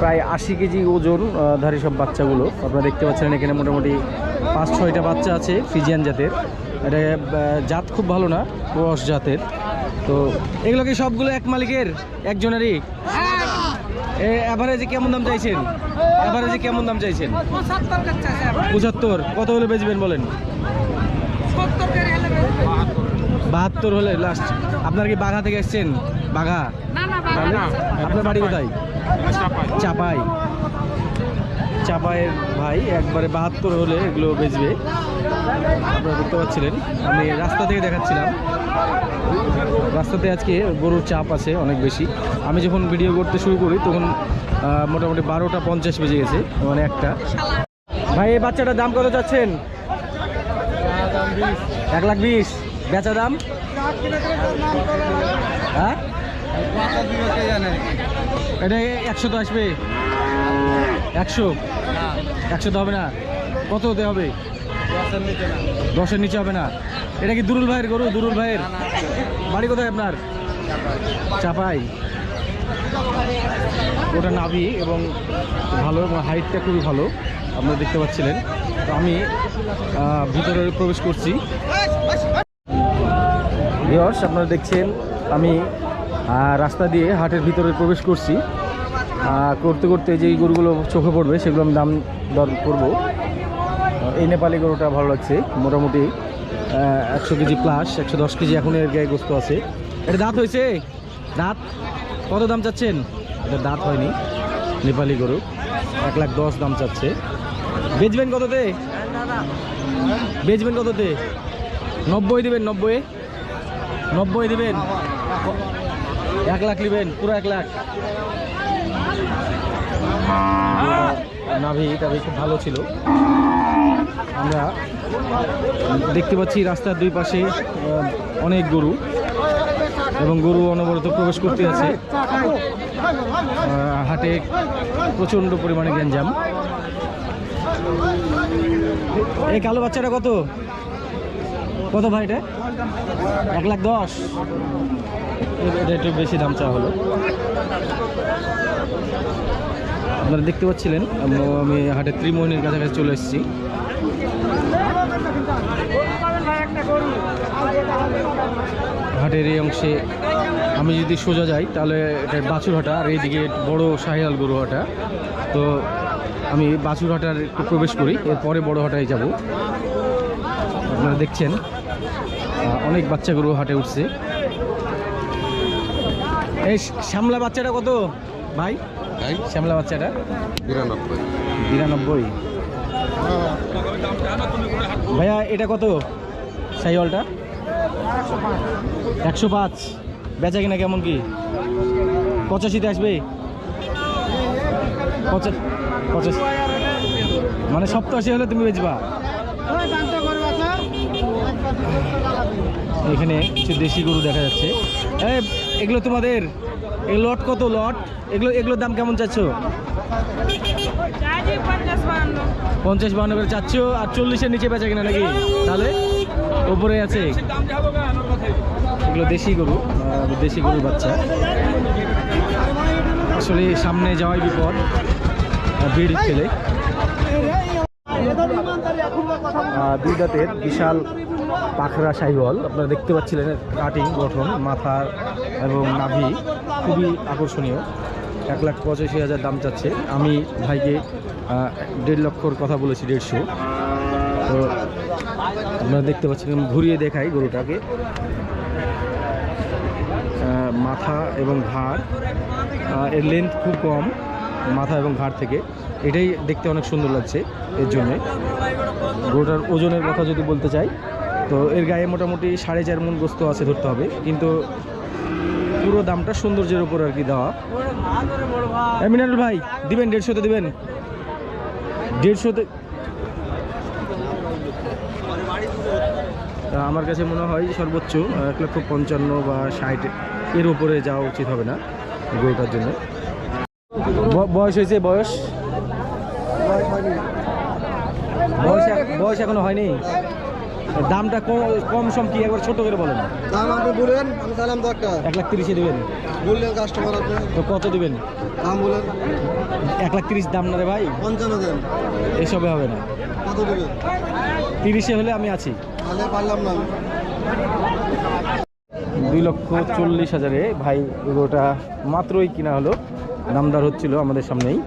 প্রায় আশি কেজি ওজন ধারী সব বাচ্চাগুলো। আপনারা দেখতে পাচ্ছেন এখানে মোটামুটি পাঁচ ছয়টা বাচ্চা আছে ফিজিয়ান জাতের। এটা জাত খুব ভালো না ক্রস জাতের। তো এগুলো কি সবগুলো এক মালিকের একজনেরই? এ অ্যাভারেজে কেমন দাম চাইছেন? অ্যাভারেজে কেমন দাম চাইছেন? পঁচাত্তর কত হলে বেচবেন বলেন? বাহাত্তর হলে লাস্ট আপনার কি বাঘা থেকে এসছেন? বাঘা? আপনার বাড়ি কোথায়? চাপাই। চাপায়ের ভাই একবারে বাহাত্তর হলে এগুলো বেচবে। আপনারা দেখতে পাচ্ছিলেন। আমি রাস্তা থেকে দেখাচ্ছিলাম। রাস্তাতে আজকে গরুর চাপ আছে অনেক বেশি। আমি যখন ভিডিও করতে শুরু করি তখন মোটামুটি বারোটা পঞ্চাশ বেজে গেছে মানে একটা। ভাই এই বাচ্চাটার দাম কত চাচ্ছেন? এক লাখ বিশ। বেচা দাম? হ্যাঁ? এটা একশো তো আসবে। একশো? একশো তো হবে না। কত হতে হবে? দশের নিচে হবে না। এটা কি দুরুল ভাইয়ের গরু? দুরুল ভাইয়ের? বাড়ি কোথায় আপনার? চাপাই। ওটা নাভি এবং ভালো, হাইটটা খুবই ভালো, আপনারা দেখতে পাচ্ছিলেন। তো আমি ভিতরে প্রবেশ করছি। ভিওর্স আপনারা দেখছেন আমি রাস্তা দিয়ে হাটের ভিতরে প্রবেশ করছি। করতে করতে যেই গরুগুলো চোখে পড়বে সেগুলো আমি দাম দর করব। এই নেপালি গরুটা ভালো লাগছে, মোটামুটি একশো কেজি প্লাস একশো দশ কেজি এখন এর গায়ে গোস্ত আছে। এটা দাঁত হয়েছে? দাঁত? কত দাম চাচ্ছেন? এটা দাঁত হয়নি, নেপালি গরু। এক লাখ দশ দাম চাচ্ছে। বেচবেন কততে? বেচবেন কততে? নব্বই দেবেন, নব্বই? নব্বই দেবেন। এক লাখ নেবেন, পুরো এক লাখ। নাভি টাভি খুব ভালো ছিল। আমরা দেখতে পাচ্ছি রাস্তার দুই পাশে অনেক গরু। এবং গরু অনবরত প্রবেশ করতে আছে। হাটে প্রচণ্ড পরিমাণে গ্যাঞ্জাম। এই কালো বাচ্চাটা কত? কত ভাই এটা? এক লাখ দশ। এটা একটু বেশি দাম চাওয়া হলো। আপনারা দেখতে পাচ্ছিলেন, আমি হাটের ত্রিমোহিনীর কাছাকাছি চলে এসেছি। হাটের এই অংশে আমি যদি সোজা যাই, তাহলে এটা বাছুরহাটা আর এইদিকে বড় শাহিয়াল গরুহাটা তো আমি বাছুরহাটার একটু প্রবেশ করি, এরপরে বড় হাটায় যাব। আপনারা দেখছেন। অনেক বাচ্চা গরু হাটে উঠছে। এই শ্যামলা বাচ্চাটা কত? ভাই? শ্যামলা বাচ্চাটা? বিরানব্বই। বিরানব্বই। ভাইয়া এটা কত? সাইওয়ালটা? একশো পাঁচ। বেচা কিনা কেমন কি? পঁচাশিতে আসবে? পঁচা- পঁচাশি মানে সপ্তাশি হলে তুমি বেচবা। এখানে কিছু দেশি গরু দেখা যাচ্ছে। এগুলো তোমাদের এই লট কত লট? এগুলো, এগুলোর দাম কেমন চাচ্ছ? পঞ্চাশ বান্ন করে চাচ্ছ, আর চল্লিশের নিচে বেচা কিনা নাকি? তাহলে ওপরে আছে। এগুলো দেশি গরু দেশি গরুর বাচ্চা। আসলে সামনে যাওয়াই বিপদ ভিড় ছেলে। দুই দাঁতের বিশাল পাখরা সাইওয়াল আপনারা দেখতে পাচ্ছিলেন কাটিং, গঠন, মাথা এবং নাভি। খুবই আকর্ষণীয়। এক লাখ পঁচাশি হাজার দাম চাচ্ছে। আমি ভাইকে দেড় লক্ষর কথা বলেছি দেড়শো। তো আপনারা দেখতে পাচ্ছেন ঘুরিয়ে দেখাই গরুটাকে। মাথা এবং ঘাড়। এর লেন্থ খুব কম, মাথা এবং ঘাড় থেকে। এটাই দেখতে অনেক সুন্দর লাগছে এর জন্যে। গরুটার ওজনের কথা যদি বলতে চাই তো এর গায়ে মোটামুটি সাড়ে চার মন গোস্ত আছে ধরতে হবে। কিন্তু পুরো দামটা সৌন্দর্যের উপর আর কি দেওয়া। মিনারুল ভাই, দিবেন দেড়শোতে দিবেন? দেড়শোতে আমার কাছে মনে হয় সর্বোচ্চ এক লক্ষ পঞ্চান্ন বা ষাট এর উপরে যাওয়া উচিত হবে না গরুটার জন্য। বয়স হয়েছে বয়স? বয়স বয়স এখনও হয়নি? দামটা কম কম সম কি? একবার ছোট করে বলেন। দাম আপনি বলেন আমি চাইলাম তো একটা এক লাখ তিরিশে দেবেন। বললেন কাস্টমার আপনি। তো কত দিবেন? দাম বলেন। এক লাখ তিরিশ দাম না রে ভাই? পঞ্চান্ন দেন। এসবে হবে না। কত দেবেন? তিরিশে হলে আমি আছি। তাহলে পারলাম না দুই লক্ষ চল্লিশ হাজারে ভাই এগুলোটা মাত্রই কিনা হলো। দামদার হচ্ছিল আমাদের সামনেই।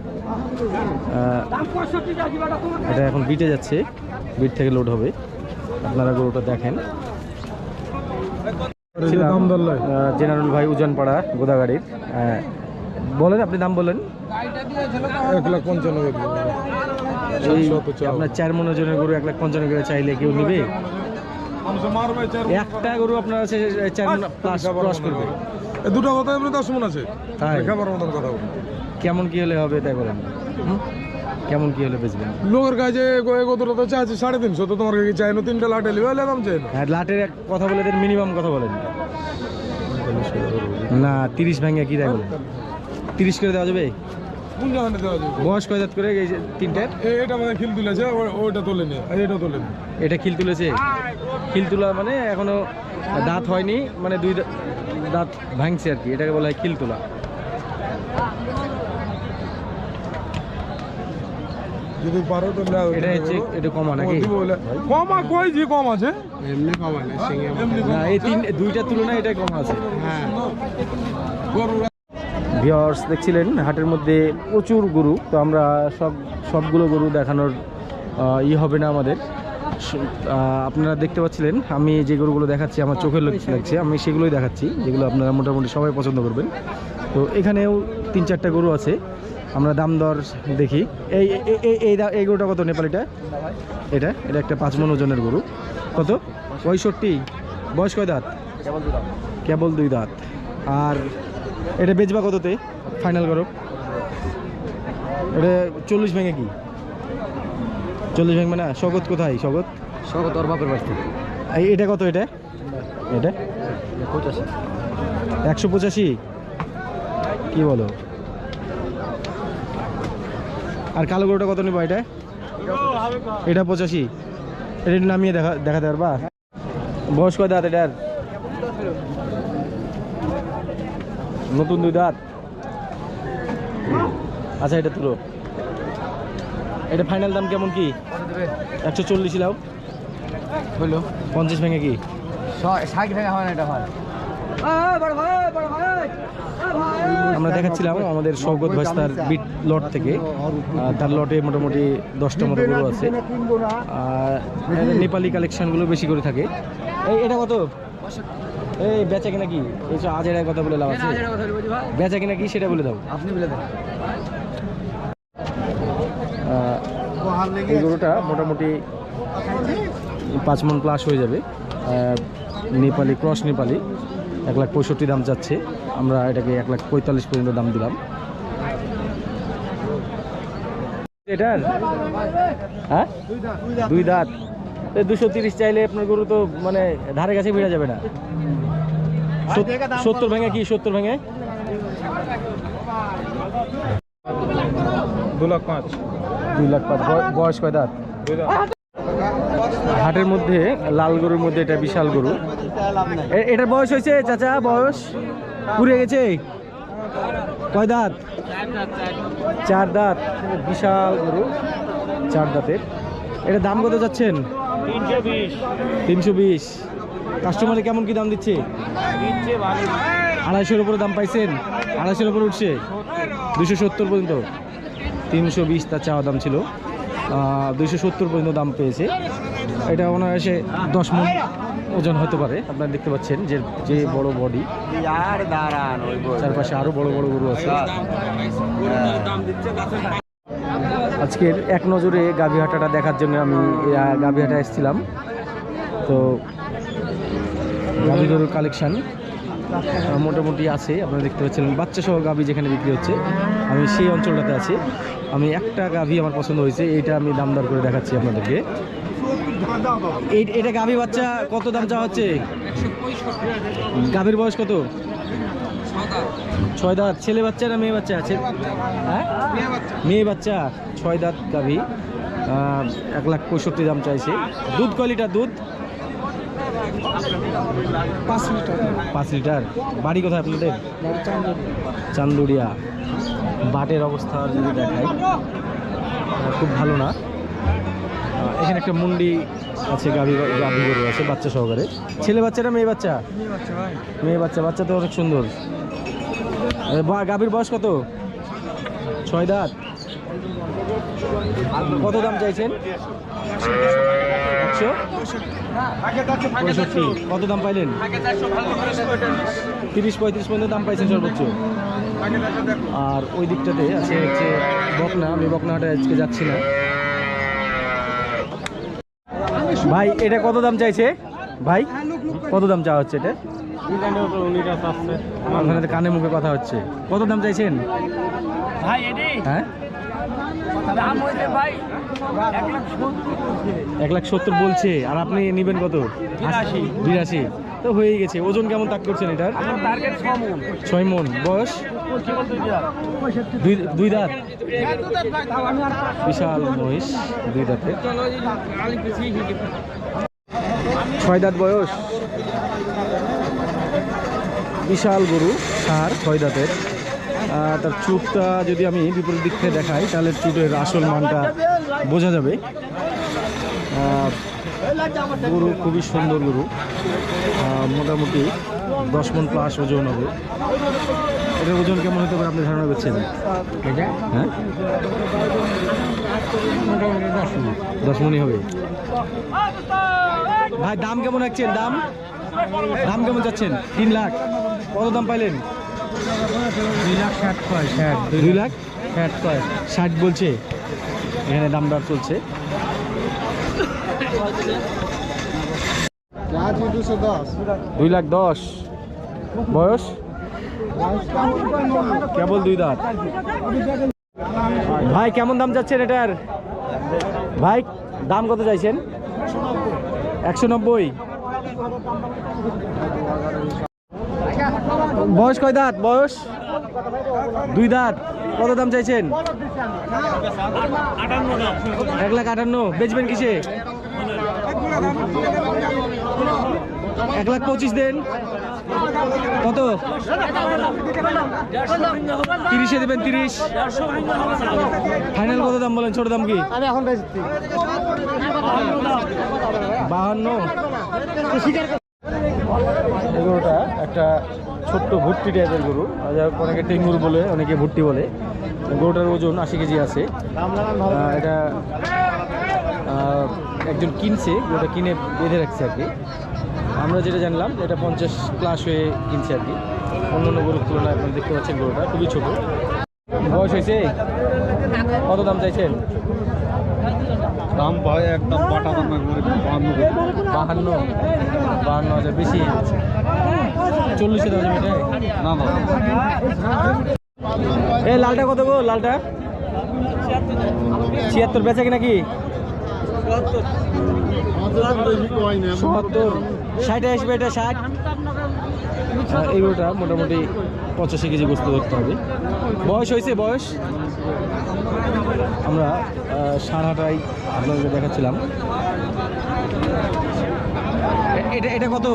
এটা এখন বিটে যাচ্ছে। বিট থেকে লোড হবে। আপনারা গরুটা দেখেন। জেনারেল ভাই উজানপাড়া গোদাগাড়ির। বলেন আপনি দাম বলেন। এক লাখ পঞ্চান্ন এই আপনার চার মনে জনের গরু এক লাখ পঞ্চান্ন করে চাইলে কেউ নেবে? একটা গরু আপনার আছে চার প্লাস ক্রস করবে। দুটো কথা এমনি দশ মন আছে। তাই? খাবার মতন কথা কেমন কি হলে হবে তাই বলেন? কেমন কি হলে বেচবেন? লোকের কাছে কতটা তো চাইছে সাড়ে তিনশো তো তোমার কাছে চাই না তিনটা লাটে লিবে হলে দাম চাই না হ্যাঁ লাটের এক কথা বলে দেন মিনিমাম কথা বলেন। না তিরিশ ভাঙে কি দেয় বলেন? তিরিশ করে দেওয়া যাবে? কোন দেওয়া যাবে। বয়স কয় দাঁত করে এই তিনটে? এটা মানে খিল তুলেছে ওইটা তোলে নি এটা তোলে এটা খিল তুলেছে? খিল তোলা মানে এখনও দাঁত হয়নি মানে দুই দাঁত ভাঙছে আর কি এটাকে বলা হয় খিল তোলা। যদি পারো তো নাও। এটা হচ্ছে একটু কমা নাকি? দিব কম আর কই যে কম আছে? এমনি কম না এই তিন দুইটার তুলনায় এটাই কম আছে। হ্যাঁ। ভিওর্স দেখছিলেন হাটের মধ্যে প্রচুর গরু তো আমরা সব সবগুলো গরু দেখানোর ই হবে না আমাদের। আপনারা দেখতে পাচ্ছিলেন আমি যে গরুগুলো দেখাচ্ছি আমার চোখের লাগ- লাগছে আমি সেগুলোই দেখাচ্ছি যেগুলো আপনারা মোটামুটি সবাই পছন্দ করবেন। তো এখানেও তিন চারটা গরু আছে। আমরা দাম দর দেখি। এই এই- এই গরুটা কত নেপালিটা? এটা এটা একটা পাঁচ মন ওজনের গরু। কত? পঁয়ষট্টি। বয়স কয় দাঁত? কেবল দুই দাঁত। আর এটা বেচবা কততে? ফাইনাল করো। এটা চল্লিশ ভেঙে কি? চল্লিশ ভেঙে না স্বগত কোথায়? স্বগত সব তোর বাপের এই এটা কত এটা? এটা পঁচাশি। একশো পঁচাশি? কি বলো? আর কালো গরুটা কত নেব এটা? এটা পঁচাশি। এটা নামিয়ে দেখা দেখাতে পারবা? বয়স কয় দাঁত এটার? নতুন দুই দাঁত? আচ্ছা এটা তুলো। এটা ফাইনাল দাম কেমন কি? একশো চল্লিশ লাও। হলো পঞ্চাশ ভেঙে কি? ষাট টাকা হয় না এটা হয়। আমরা দেখাচ্ছিলাম আমাদের সৌগত ভাস্তার বিট লট থেকে। তার লটে মোটামুটি দশটা মতো গরু আছে। আর নেপালি কালেকশনগুলো বেশি করে থাকে। এই এটা কত? এই বেচা কিনা কি? এই সব আজের কথা বলে লাভ আছে। বেচা কিনা কি সেটা বলে দাও। আপনি বলে আহ, এই গরুটা মোটামুটি পাঁচ মন প্লাস হয়ে যাবে। নেপালি ক্রস নেপালি। এক লাখ পঁয়ষট্টি দাম যাচ্ছে। আমরা এটাকে এক লাখ পঁয়তাল্লিশ পর্যন্ত দাম দিলাম। এটার? হ্যাঁ? দুই দাঁত। দুশো তিরিশ চাইলে আপনার গরু তো মানে ধারে কাছে ভিড়া যাবে না। সত্তর ভেঙে কি সত্তর ভেঙে? দু লাখ পাঁচ। দুই লাখ পাঁচ। বয়- বয়স কয় দাঁত। হাটের মধ্যে লাল গরুর মধ্যে এটা বিশাল গরু। এটার বয়স হয়েছে, চাচা, বয়স? পুড়ে গেছে? কয় দাঁত? চার দাঁত। বিশাল গরু, চার দাঁতের। এটা দাম কত যাচ্ছেন তিনশো বিশ। কাস্টমারে কেমন কি দাম দিচ্ছে? আড়াইশোর উপরে দাম পাইছেন? আড়াইশোর উপরে উঠছে? দুশো সত্তর পর্যন্ত। তিনশো বিশ তার চাওয়া দাম ছিল। দুশো সত্তর পর্যন্ত দাম পেয়েছে। এটা অনায়াসে দশ মন ওজন হতে পারে। আপনারা দেখতে পাচ্ছেন যে যে বড় বডি চারপাশে আরও বড় বড় গরু আছে। আজকের এক নজরে গাভীহাটাটা দেখার জন্য আমি গাভীহাটা এসেছিলাম। তো গাভী গরুর কালেকশন মোটামুটি আছে। আপনারা দেখতে পাচ্ছেন বাচ্চা সহ গাভী যেখানে বিক্রি হচ্ছে। আমি সেই অঞ্চলটাতে আছি। আমি একটা গাভী আমার পছন্দ হয়েছে এটা আমি দাম দর করে দেখাচ্ছি আপনাদেরকে। এটা গাভী বাচ্চা কত দাম চাওয়া হচ্ছে? গাভীর বয়স কত? ছয় দাঁত। ছেলে বাচ্চা না মেয়ে বাচ্চা? ছে- হ্যাঁ? মেয়ে বাচ্চা। ছয় দাঁত গাভী। এক লাখ পঁয়ষট্টি দাম চাইছে। দুধ কলিটা দুধ? পাঁচ লিটার। পাঁচ লিটার। বাড়ি কোথায় আপনাদের? চান্দুরিয়া। বাটের অবস্থা যদি দেখাই আহ, খুব ভালো না? এখানে একটা মুন্ডি আছে গাভি গাভি গরু আছে বাচ্চা সহকারে। ছেলে বাচ্চাটা মেয়ে বাচ্চা? মেয়ে বাচ্চা বাচ্চা তো অনেক সুন্দর। গাভীর বয়স কত? ছয় দাঁত। কত দাম চাইছেন? একশো? পঁয়ষট্টি। কত দাম পাইলেন? তিরিশ পঁয়ত্রিশ পর্যন্ত দাম পাইছেন সর্বোচ্চ। আর ওই দিকটাতে আছে হচ্ছে বকনা আমি বকনাটা আজকে যাচ্ছি না। ভাই এটা কত দাম চাইছে? ভাই কত দাম চাওয়া হচ্ছে এটা? ওখানে কানে মুখে কথা হচ্ছে। কত দাম চাইছেন? হ্যাঁ? এক লাখ সত্তর বলছে। আর আপনি নিবেন কত? বিরাশি। তো হয়েই গেছে। ওজন কেমন তাক করছেন এটার? ছয় মন। বয়স? দুই দুই দাঁত? বিশাল মহিষ দুই দাঁতে। ছয় দাঁত বয়স? বিশাল গরু সার ছয় দাঁতের। তার চুপটা যদি আমি বিপরীত দিক থেকে দেখাই তাহলে চুটের আসল মানটা বোঝা যাবে। গরু খুবই সুন্দর গরু। মোটামুটি দশ মন প্লাস ওজন হবে। এটার ওজন কেমন হতে পারে আপনি ধারণা করছেন? হ্যাঁ? দশ মনই হবে। ভাই দাম কেমন রাখছেন? দাম? দাম কেমন যাচ্ছেন তিন লাখ। কত দাম পাইলেন? দুই লাখ ষাট ছয় ষাট দুই লাখ? ষাট ষাট বলছে। এখানে দাম দর চলছে। দুই লাখ দশ। বয়স? কেবল দুই দাঁত। ভাই, কেমন দাম যাচ্ছেন এটার? ভাই, দাম কত চাইছেন? একশো নব্বই। বয়স কয় দাঁত? বয়স? দুই দাঁত। কত দাম চাইছেন? এক লাখ আটান্ন। বেচবেন কিসে? এক লাখ পঁচিশ দেন। কত? তিরিশে দেবেন তিরিশ। ফাইনাল কত দাম বলেন? ছোট দাম কি? আমি এখন বাহান্ন। গরুটা একটা ছোট্ট ভুট্টি টাইপের গরু। আর অনেকে টেঙ্গুর বলে অনেকে ভুট্টি বলে। গরুটার ওজন আশি কেজি আছে। আহ, এটা একজন কিনছে গরুটা কিনে বেঁধে রাখছে আর কি। আমরা যেটা জানলাম এটা পঞ্চাশ প্লাস হয়ে কিনছে আর কি। অন্য অন্য গরুর তুলনায় আপনারা দেখতে পাচ্ছেন গরুটা খুবই ছোট। বয়স হয়েছে? কত দাম চাইছেন? দাম ভাই একদম দাম বাহান্ন বাহান্ন? হাজার বেশি? চল্লিশে যাবে এটাই? না না। এই লালটা কত গো লালটা? ছিয়াত্তর বেচে কি? নাকি সত্তর। ষাটে আসবে এটা ষাট? আহ, এগুলোটা মোটামুটি পঁচাশি কেজি বস্তু ধরতে হবে। বয়স হয়েছে বয়স? আমরা আহ, সারাটাই আপনাদেরকে দেখাচ্ছিলাম। এটা এটা কত?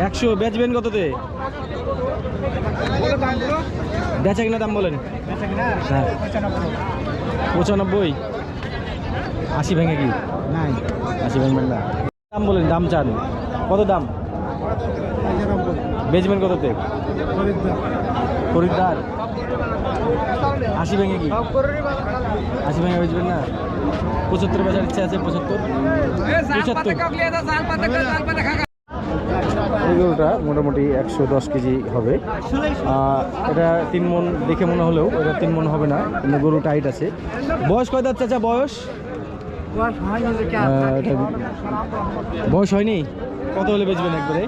একশো। বেচবেন কততে? বেচা কিনা দাম বলেন। হ্যাঁ। পঁচানব্বই। আশি ভেঙে কি? নাই। আশি ভেঙবেন না। দাম বলেন দাম চান। কত দাম? বেচবেন কততে? খরিদ্দার। আশি ভেঙে কি? আশি ভেঙে বেচবেন না? পঁচাত্তর বেচার ইচ্ছা আছে পঁচাত্তর? পঁচাত্তর। এই গরুটা মোটামুটি একশো দশ কেজি হবে। এটা তিন মন দেখে মনে হলেও এটা তিন মন হবে না কিন্তু গরু টাইট আছে। বয়স কয় দাঁত চাচা বয়স? বয়স হয়নি কত হলে বেচবেন একবারে?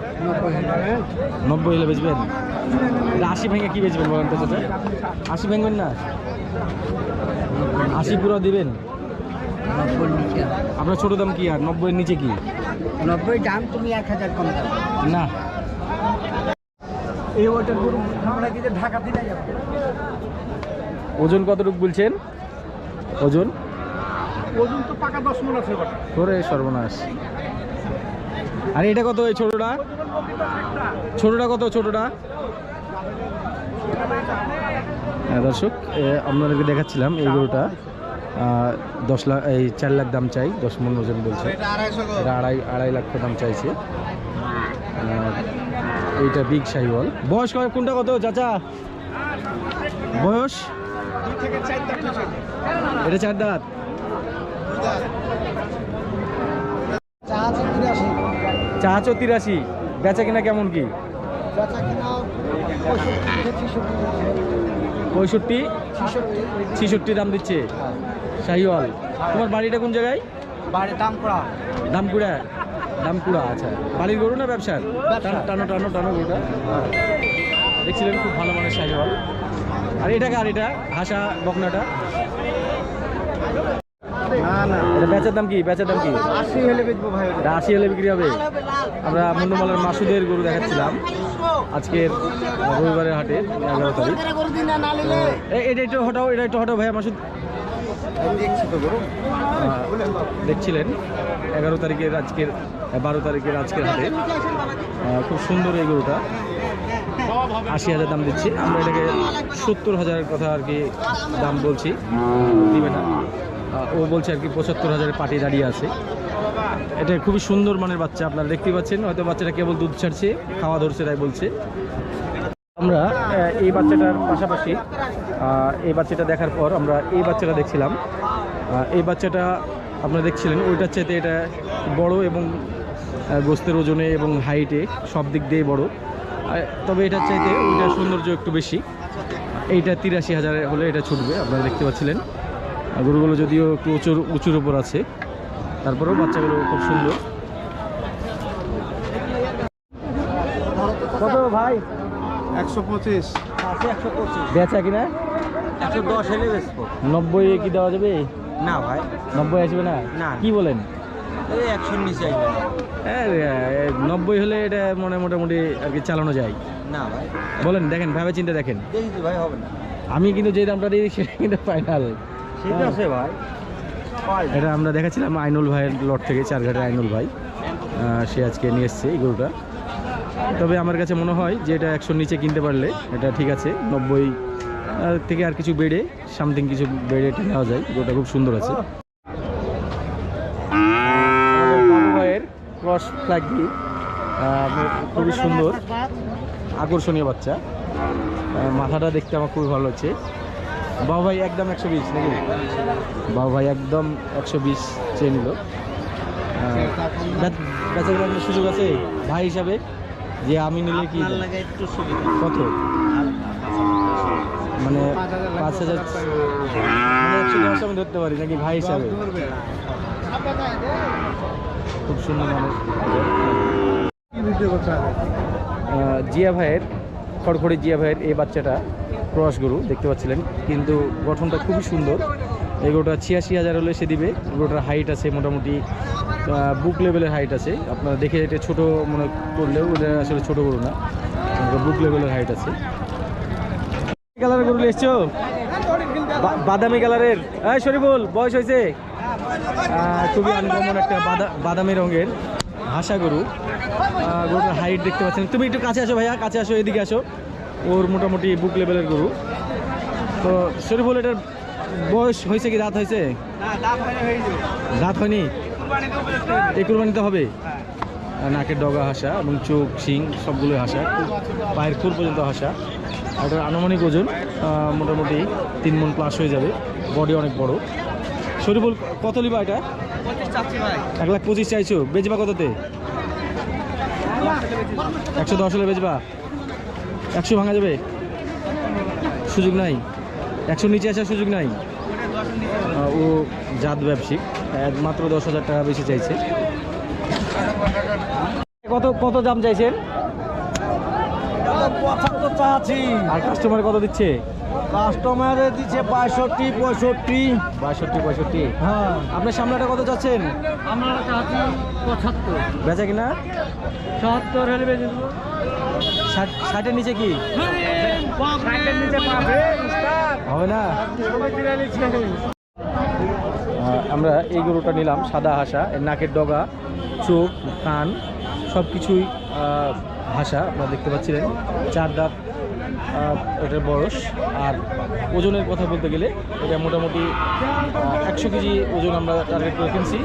নব্বই হলে বেচবেন? আশি ভেঙে কি বেচবেন বলেন তো চাচা? আশি ভেঙবেন না? আশি পুরো দিবেন? আপনার ছোট দাম কি আর? নব্বইয়ের নিচে কি? নব্বই দাম তুমি এক হাজার কম দাম না। এই ওটার গরু আমরা কিন্তু ঢাকা দিলে যাব? ওজন কতটুকু বলছেন? ওজন? ওজন তো পাকা দশ মন আছে করে সর্বনাশ। আর এটা কত এই ছোটটা? ছোটটা কত ছোটটা? হ্যাঁ দর্শক আপনাদেরকে দেখাচ্ছিলাম এই গরুটা। দশ লাখ এই চার লাখ দাম চাই দশ মন ওজন বলছে। এটা আড়াই আড়াই লাখ দাম চাইছে। এইটা বিগ সাইওয়াল বয়স কোনটা কত চাচা? বয়স? এটা চার দাঁত। চাচো তিরাশি। বেচা কিনা কেমন কি? পঁয়ষট্টি ছিষট্টি। দাম দিচ্ছে। শাহিওয়াল। তোমার বাড়িটা কোন জায়গায়? বাড়ির দাম করা দামকুড়া। দামকুড়া আচ্ছা। বাড়ির গরু না ব্যবসার? টানো টানো টানো টানো গরুটা। দেখছিলেন খুব ভালো মানের শাহিওয়াল। আর এটা কার এটা? হাসা বকনাটা? বেচার দাম কি? বেচার দাম কি? আশি হলে বেচবো ভাই আশি হলে বিক্রি হবে। আমরা মুন্ডমালার মাসুদের গরু দেখাচ্ছিলাম। আজকের রবিবারের হাটে এগারো তারিখ। এটা একটু হটাও এটা একটু হটাও ভাইয়া মাসুদ। দেখছিলেন এগারো তারিখের আজকের বারো তারিখের আজকের আহ, খুব সুন্দর এই গরুটা। আশি হাজার দাম দিচ্ছি। আমরা এটাকে সত্তর হাজারের কথা আর কি দাম বলছি। ও বলছে আর কি পঁচাত্তর হাজারের পাটি দাঁড়িয়ে আছে। এটা খুবই সুন্দর মানের বাচ্চা আপনারা দেখতে পাচ্ছেন। হয়তো বাচ্চাটা কেবল দুধ ছাড়ছে খাওয়া ধরছে তাই বলছে। আমরা এই বাচ্চাটার পাশাপাশি এই বাচ্চাটা দেখার পর আমরা এই বাচ্চাটা দেখছিলাম। এই বাচ্চাটা আপনারা দেখছিলেন ওইটার চাইতে এটা বড় এবং গোস্তের ওজনে এবং হাইটে সব দিক দিয়ে বড়। তবে এটার চাইতে ওইটার সৌন্দর্য একটু বেশি। এইটা তিরাশি হাজার হলে এটা ছুটবে আপনারা দেখতে পাচ্ছিলেন। গরুগুলো যদিও একটু উঁচুর উঁচুর ওপর আছে তারপরেও বাচ্চাগুলো খুব সুন্দর। কত ভাই? একশো পঁচিশ। আছে একশো পঁচিশ। বেচা কিনা? একশো দশ হলে বেচবো। নব্বই কি দেওয়া যাবে? না ভাই। নব্বই আসবে না? না। কি বলেন? এই একশোর নিচে আসবে। হ্যাঁ, নব্বই হলে এটা মনে মোটামুটি আর কি চালানো যায়। না ভাই। বলেন দেখেন ভেবে চিন্তে দেখেন। ভাই হবে না। আমি কিন্তু যে দামটা দিই সেটা কিন্তু ফাইনাল আছে ভাই। এটা আমরা দেখাচ্ছিলাম আইনুল ভাইয়ের লট থেকে চারঘাটের আইনুল ভাই। সে আজকে নিয়ে এসছে এই গরুটা। তবে আমার কাছে মনে হয় যে এটা একশোর নিচে কিনতে পারলে এটা ঠিক আছে নব্বই থেকে আর কিছু বেড়ে সামথিং কিছু বেড়ে এটা নেওয়া যায়। গরুটা খুব সুন্দর আছে। ক্রস ফ্ল্যাগ দিয়ে খুবই সুন্দর আকর্ষণীয় বাচ্চা। মাথাটা দেখতে আমার খুবই ভালো লাগছে। বাবু ভাই একদম একশো বিশ নাকি? বাবু ভাই একদম একশো বিশ চেয়ে নিল। বেচা কেনার সুযোগ আছে? ভাই হিসাবে? যে আমি নিলে কি কত? মানে পাঁচ হাজার মানে আমি ধরতে পারি, নাকি ভাই হিসাবে? খুব সুন্দর মানুষ। জিয়া ভাইয়ের, খড়খড়ি জিয়া ভাইয়ের এই বাচ্চাটা ক্রস গরু, দেখতে পাচ্ছিলেন। কিন্তু গঠনটা খুবই সুন্দর। এই গরুটা ছিয়াশি হাজার হলে সে দিবে। গরুটার হাইট আছে মোটামুটি বুক লেভেলের হাইট আছে। আপনারা দেখে এটা ছোট মনে করলেও ওটা আসলে ছোট গরু না। বুক লেভেলের হাইট আছে। কালারের গরু এসছো? বাদামি কালারের। এই শরীফুল বয়স হয়েছে? খুবই আনকমন একটা বাদা- বাদামি রঙের হাসা গরু। গরুটার হাইট দেখতে পাচ্ছেন। তুমি একটু কাছে আসো ভাইয়া কাছে আসো এদিকে আসো। ওর মোটামুটি বুক লেভেলের গরু। তো শরীফুল এটার বয়স হয়েছে কি রাত হয়েছে? রাত হয়নি এই কুরবানিতে হবে? নাকের ডগা হাসা এবং চোখ শিং সবগুলো হাসা। পায়ের খুর পর্যন্ত হাসা। এটার আনুমানিক ওজন মোটামুটি তিন মন প্লাস হয়ে যাবে। বডি অনেক বড়। শরীফুল কত লিবা এটা? এক লাখ পঁচিশ চাইছো। বেচবা কততে? একশো দশ হলে বেচবা। একশো ভাঙা যাবে? সুযোগ নাই। একশো নিচে আসার সুযোগ নাই। ও জাত ব্যবসায়িক একমাত্র দশ হাজার টাকা বেশি চাইছে। কত কত দাম চাইছেন? চাচ্ছি আর কাস্টমার কত দিচ্ছে? কাস্টমারে দিচ্ছে পঁয়ষট্টি পঁয়ষট্টি। বাষট্টি পঁয়ষট্টি। হ্যাঁ। আপনার সামলাটা কত চাচ্ছেন আমরা চাচ্ছি পঁচাত্তর। বেচা কিনা? সত্তর হলে বেঁচে দেবো। ষাটের নিচে কি? নিচে হবে না? আমরা এই গরুটা নিলাম সাদা হাসা এর নাকের ডগা চোখ কান সব কিছুই হাসা আপনারা দেখতে পাচ্ছিলেন। চার দাঁত এটার বয়স আর ওজনের কথা বলতে গেলে এটা মোটামুটি একশো কেজি ওজন আমরা টার্গেট করে কিনছি।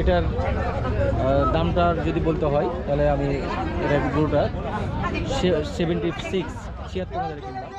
এটার দামটা যদি বলতে হয়, তাহলে আমি এটা গরুটা সেভেন্টি সিক্স ছিয়াত্তর হাজারে কিনলাম।